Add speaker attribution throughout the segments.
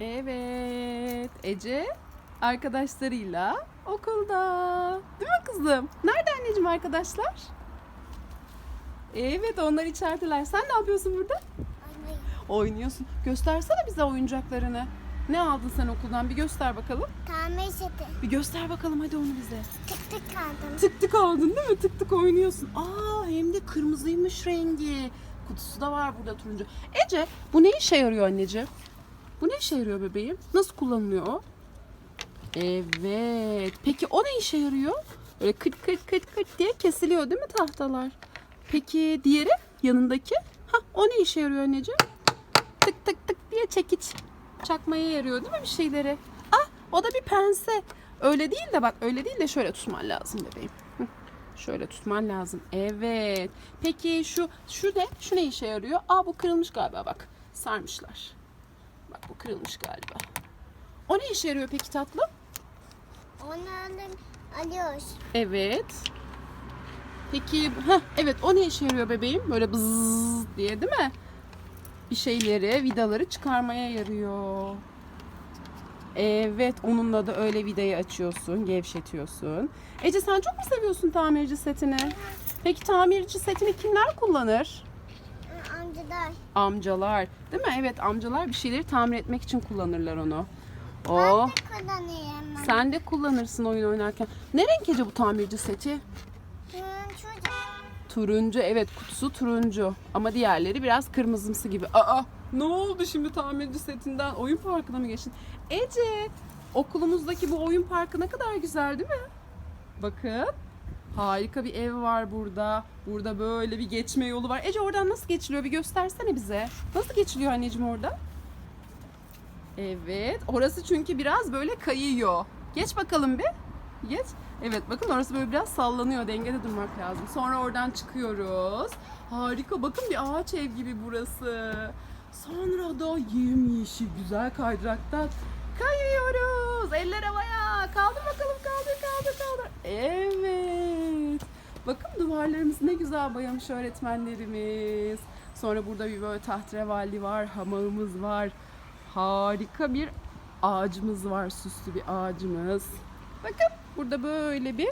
Speaker 1: Evet. Ece arkadaşlarıyla okulda. Değil mi kızım? Nerede anneciğim arkadaşlar? Evet onlar içerideler. Sen ne yapıyorsun burada?
Speaker 2: Anne.
Speaker 1: Oynuyorsun. Göstersene bize oyuncaklarını. Ne aldın sen okuldan? Bir göster bakalım.
Speaker 2: Tamir seti.
Speaker 1: Bir göster bakalım hadi onu bize.
Speaker 2: Tık tık kaldım.
Speaker 1: Tık tık aldın değil mi? Tık tık oynuyorsun. Aa hem de kırmızıymış rengi. Kutusu da var burada turuncu. Ece bu ne işe yarıyor anneciğim? Bu ne işe yarıyor bebeğim? Nasıl kullanılıyor o? Evet. Peki o ne işe yarıyor? Böyle kıt kıt kıt kıt diye kesiliyor değil mi tahtalar? Peki diğeri yanındaki? Ha o ne işe yarıyor anneciğim? Tık tık tık diye çekiç çakmaya yarıyor değil mi bir şeyleri? Ah o da bir pense. Öyle değil de bak öyle değil de şöyle tutman lazım bebeğim. Şöyle tutman lazım. Evet. Peki şu şu ne? Şu ne işe yarıyor? Aa bu kırılmış galiba bak. Sarmışlar. Bak bu kırılmış galiba. O ne işe yarıyor peki tatlım?
Speaker 2: Onu alıyoruz.
Speaker 1: Evet. Peki heh, evet o ne işe yarıyor bebeğim? Böyle bızz diye değil mi? Bir şeyleri, vidaları çıkarmaya yarıyor. Evet, onunla da öyle vidayı açıyorsun, gevşetiyorsun. Ece sen çok mu seviyorsun tamirci setini? Peki tamirci setini kimler kullanır?
Speaker 2: Amcalar.
Speaker 1: Amcalar. Değil mi? Evet, amcalar bir şeyleri tamir etmek için kullanırlar onu. Oh.
Speaker 2: Ben de kullanıyorum.
Speaker 1: Sen de kullanırsın oyun oynarken. Ne renk Ece bu tamirci seti?
Speaker 2: Çocuk.
Speaker 1: Turuncu evet kutusu turuncu ama diğerleri biraz kırmızımsı gibi. Aa ne oldu şimdi tamirci setinden oyun parkına mı geçtin? Ece okulumuzdaki bu oyun parkı ne kadar güzel değil mi? Bakın harika bir ev var burada. Burada böyle bir geçme yolu var. Ece oradan nasıl geçiliyor bir göstersene bize. Nasıl geçiliyor anneciğim orada? Evet orası çünkü biraz böyle kayıyor. Geç bakalım bir. Geç. Evet bakın orası böyle biraz sallanıyor. Dengede durmak lazım. Sonra oradan çıkıyoruz. Harika. Bakın bir ağaç ev gibi burası. Sonra da yemyeşil güzel kaydıraktan kayıyoruz. Eller havaya. Kaldır bakalım. Kaldır. Bakın duvarlarımız ne güzel boyamış öğretmenlerimiz. Sonra burada bir böyle tahterevalli var. Hamağımız var. Harika bir ağacımız var. Süslü bir ağacımız. Bakın burada böyle bir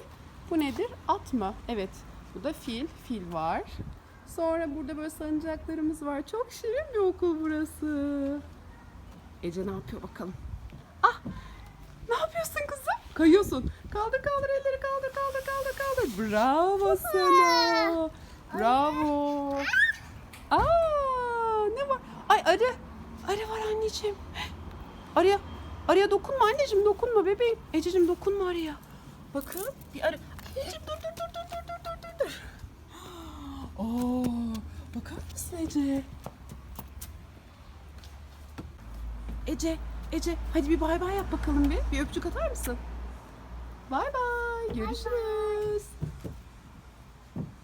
Speaker 1: bu nedir? At mı? Evet. Bu da fil. Fil var. Sonra burada böyle salıncaklarımız var. Çok şirin bir okul burası. Ece ne yapıyor bakalım? Ah! Ne yapıyorsun kızım? Kayıyorsun. Kaldır kaldır elleri kaldır kaldır kaldır kaldır. Bravo sana. Bravo. Aa, ne var? Ay arı. Arı var anneciğim. Arıya, arıya dokunma anneciğim dokunma bebeğim. Ececiğim dokunma arıya. Bakın bir arı. Anneciğim dur dur dur dur dur dur dur dur. Oo, bakar mısın Ece? Ece, Ece hadi bir bay bay yap bakalım bir. Bir öpücük atar mısın? Bay bay. Görüşürüz.